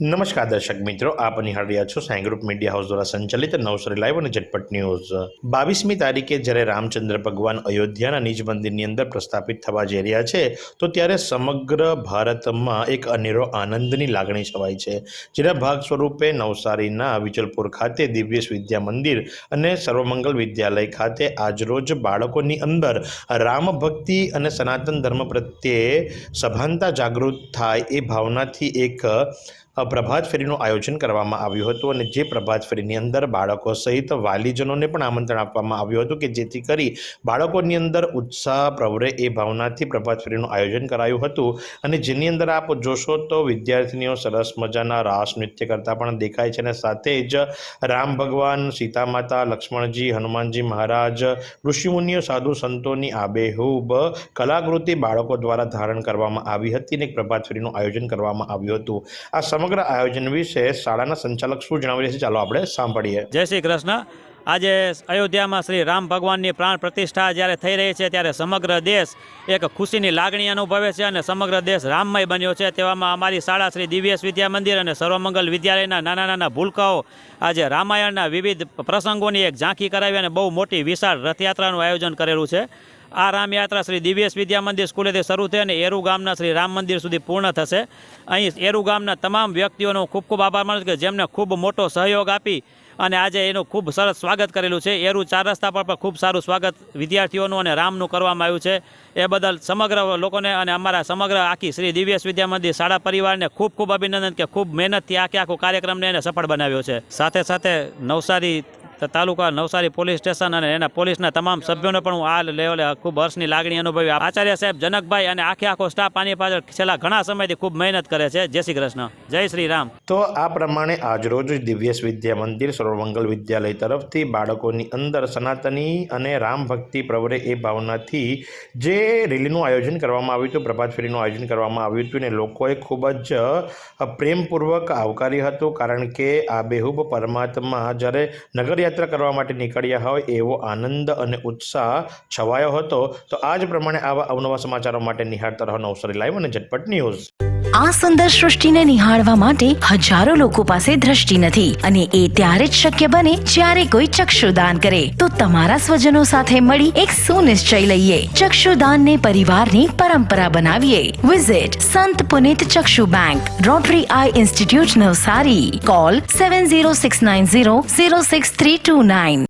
નમસ્કાર દર્શક મિત્રો, આપ નિહાળ રહ્યા છો સાઈ મીડિયા હાઉસ દ્વારા સંચાલિત નવસરી લાઈવ અને ઝટપટ ન્યૂઝ. બાવીસમી તારીખે જ્યારે રામચંદ્ર ભગવાન અયોધ્યાના નિજ મંદિરની અંદર પ્રસ્થાપિત થવા જઈ રહ્યા છે, તો ત્યારે સમગ્ર ભારતમાં એક અનેરો આનંદની લાગણી છવાઈ છે. જેના ભાગ સ્વરૂપે નવસારીના વિજલપુર ખાતે દિવ્યેશ વિદ્યા મંદિર અને સર્વમંગલ વિદ્યાલય ખાતે આજરોજ બાળકોની અંદર રામ ભક્તિ અને સનાતન ધર્મ પ્રત્યે સભાનતા જાગૃત થાય એ ભાવનાથી એક પ્રભાત ફેરીનું આયોજન કરવામાં આવ્યું હતું અને જે પ્રભાત ફેરીની અંદર બાળકો સહિત વાલીજનોને પણ આમંત્રણ આપવામાં આવ્યું હતું કે જેથી કરી બાળકોની અંદર ઉત્સાહ, પ્રવરે એ ભાવનાથી પ્રભાત ફેરીનું આયોજન કરાયું હતું. અને જેની અંદર આપ જોશો તો વિદ્યાર્થીનીઓ સરસ મજાના રાસ નૃત્ય કરતા પણ દેખાય છે અને સાથે જ રામ ભગવાન, સીતા માતા, લક્ષ્મણજી, હનુમાનજી મહારાજ, ઋષિમુનિઓ, સાધુ સંતોની આબેહૂબ, કલાકૃતિ બાળકો દ્વારા ધારણ કરવામાં આવી હતી અને એક પ્રભાત ફેરીનું આયોજન કરવામાં આવ્યું હતું. આ સમગ્ર આયોજન વિશે શાળાના સંચાલક શું જણાવી છે? ચાલો આપણે સાંભળીએ. જય શ્રી કૃષ્ણ. આજે અયોધ્યામાં શ્રી રામ ભગવાનની પ્રાણ પ્રતિષ્ઠા જ્યારે થઈ રહી છે, ત્યારે સમગ્ર દેશ એક ખુશીની લાગણી અનુભવે છે અને સમગ્ર દેશ રામમય બન્યો છે. તેવામાં અમારી શાળા શ્રી દિવ્યેશ વિદ્યા મંદિર અને સર્વમંગલ વિદ્યાલયના નાના નાના ભૂલકાઓ આજે રામાયણના વિવિધ પ્રસંગોની એક ઝાંખી કરાવી અને બહુ મોટી વિશાળ રથયાત્રાનું આયોજન કરેલું છે. આ રામયાત્રા શ્રી દિવ્યેશ વિદ્યા મંદિર સ્કૂલેથી શરૂ થઈ અને એરુ ગામના શ્રી રામ મંદિર સુધી પૂર્ણ થશે. અહીં એરુ ગામના તમામ વ્યક્તિઓનો ખૂબ ખૂબ આભાર માનું કે જેમને ખૂબ મોટો સહયોગ આપી અને આજે એનું ખૂબ સરસ સ્વાગત કરેલું છે. એરુ ચાર રસ્તા પર પણ ખૂબ સારું સ્વાગત વિદ્યાર્થીઓનું અને રામનું કરવામાં આવ્યું છે. એ બદલ સમગ્ર લોકોને અને અમારા સમગ્ર આખી શ્રી દિવ્યેશ વિદ્યા મંદિર શાળા પરિવારને ખૂબ ખૂબ અભિનંદન કે ખૂબ મહેનતથી આખે આખો કાર્યક્રમને એને સફળ બનાવ્યો છે. સાથે સાથે નવસારી ત- તાલુકા નવસારી પોલીસ સ્ટેશન અને એના પોલીસના તમામ સભ્યોને પણ હું આ લેવલે ખૂબ હર્ષની લાગણી અનુભવી આચાર્ય સાહેબ જનકભાઈ અને આખે આખો સ્ટાફ આની પાછળ છેલ્લા ઘણા સમયથી ખૂબ મહેનત કરે છે. જય શ્રી કૃષ્ણ. જય શ્રી રામ. તો આ પ્રમાણે આજરોજ દિવ્યેશ વિદ્યા મંદિર સર્વમંગલ વિદ્યાલય તરફથી બાળકોની અંદર સનાતની અને રામ ભક્તિ પ્રવરે એ ભાવનાથી જે રેલીનું આયોજન કરવામાં આવ્યું હતું, પ્રભાત ફેરીનું આયોજન કરવામાં આવ્યું હતું અને લોકોએ ખૂબ જ પ્રેમપૂર્વક આવકાર્યું હતું કારણ કે આ બેહૂબ પરમાત્મા જ્યારે નગરયાત્રા કરવા માટે નીકળ્યા હોય એવો આનંદ અને ઉત્સાહ છવાયો હતો, તો આ જ પ્રમાણે આવા અવનવા સમાચારો માટે નિહાળતા રહો અવસર લાઈવ અને ઝટપટ ન્યૂઝ. આ સુંદર સૃષ્ટિને નિહાળવા માટે હજારો લોકો પાસે દ્રષ્ટિ નથી અને એ ત્યારે જ શક્ય બને જ્યારે કોઈ ચક્ષુદાન કરે. તો તમારા સ્વજનો સાથે મળી એક સુનિશ્ચય લઈએ. ચક્ષુદાનને પરિવારની પરંપરા બનાવીએ. Visit Sant Punit Chakshu bank Rotary eye institute Navsari. Call seven zero six nine zero zero six three two nine